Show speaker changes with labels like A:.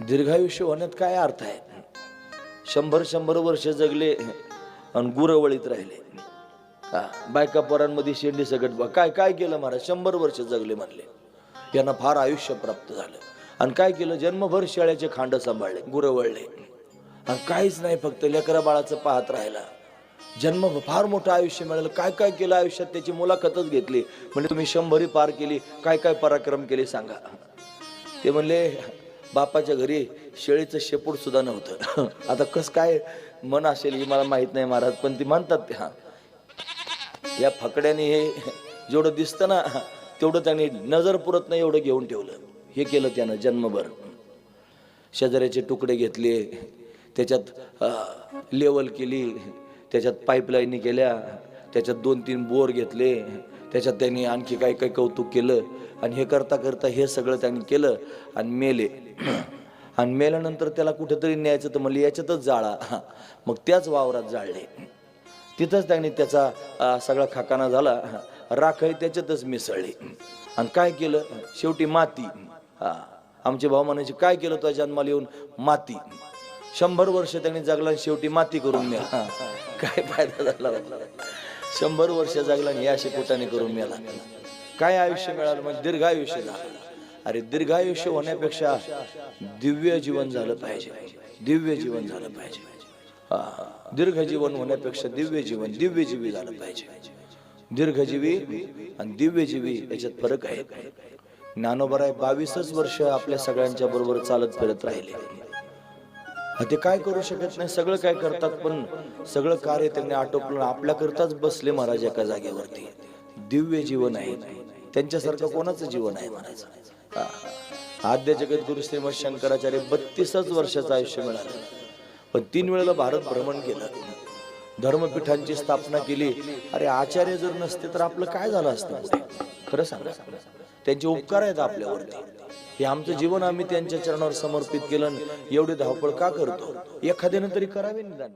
A: दीर्घायुष्य होण्यात काय अर्थ आहे? शंभर शंभर वर्ष जगले आणि गुरवळीत राहिले. हा, बायका पोरांमध्ये शेंडी सगट बा- काय काय केलं महाराज? शंभर वर्ष जगले म्हणले. यांना फार आयुष्य प्राप्त झालं. आणि काय केलं? जन्मभर शेळ्याचे खांड सांभाळले गुरवळले. आणि काहीच नाही फक्त लेकरा बाळाचं पाहत राहिला. जन्म फार मोठं आयुष्य मिळालं. काय काय केलं आयुष्यात? त्याची मुलाखतच घेतली. म्हणजे तुम्ही शंभरी पार केली. काय काय पराक्रम केले सांगा. ते म्हणले बापाच्या घरी शेळीचं शेपूट सुद्धा नव्हतं. आता कस काय मन असेल ही मला माहीत नाही महाराज पण ती म्हणतात ते हा. या फकड्याने हे जेवढं दिसतं ना तेवढं त्यांनी नजर पुरत नाही एवढं घेऊन ठेवलं. हे केलं त्यानं जन्मभर. शेजाऱ्याचे तुकडे घेतले त्याच्यात लेवल केली त्याच्यात पाईपलाईनी केल्या त्याच्यात दोन तीन बोर घेतले त्याच्यात त्यांनी आणखी काही काही कौतुक केलं. आणि हे करता करता हे सगळं त्यांनी केलं. आणि मेले. आणि मेल्यानंतर त्याला कुठेतरी न्यायचं तर म्हणलं याच्यातच जाळा. मग त्याच वावरात जाळले. तिथंच त्यांनी त्याचा सगळा खाकाना झाला. राखही त्याच्यातच मिसळली. आणि काय केलं? शेवटी माती. हा. आमचे भाऊ म्हणायचे काय केलं तो जन्माला येऊन? माती. शंभर वर्ष त्यांनी जगला शेवटी माती करून द्या काय फायदा झाला? शंभर वर्ष जगला आणि या शिपोटाने करून मिळाला काय आयुष्य मिळालं म्हणजे दीर्घायुष्य झालं. अरे दीर्घायुष्य होण्यापेक्षा दिव्य जीवन झालं पाहिजे. दिव्य जीवन झालं पाहिजे. हा, दीर्घ जीवन होण्यापेक्षा दिव्य जीवन दिव्य जीवी झालं पाहिजे. दीर्घजीवी आणि दिव्यजीवी याच्यात फरक आहे. ज्ञानोबराय बावीसच वर्ष आपल्या सगळ्यांच्या बरोबर चालत फिरत राहिले. ते काय करू शकत नाही सगळं काय करतात पण सगळं कार्य त्यांनी आटोपलं आपल्याकरताच बसले महाराज एका जागेवरती. दिव्य जीवन आहे. त्यांच्यासारखं कोणाचं जीवन आहे महाराज? आद्य जगद्गुरु श्रीमद शंकराचार्य बत्तीसच वर्षाचं आयुष्य मिळालं. पण तीन वेळेला भारत भ्रमण केलं. धर्मपीठांची स्थापना केली. अरे आचार्य जर नसते तर आपलं काय झालं असतं खरं सांगा. त्यांचे उपकार आहेत आपल्यावरती. हे आमचं जीवन आम्ही त्यांच्या चरणावर समर्पित केलं आणि एवढी धावपळ का करतो? एखाद्यानं तरी करावी निदान.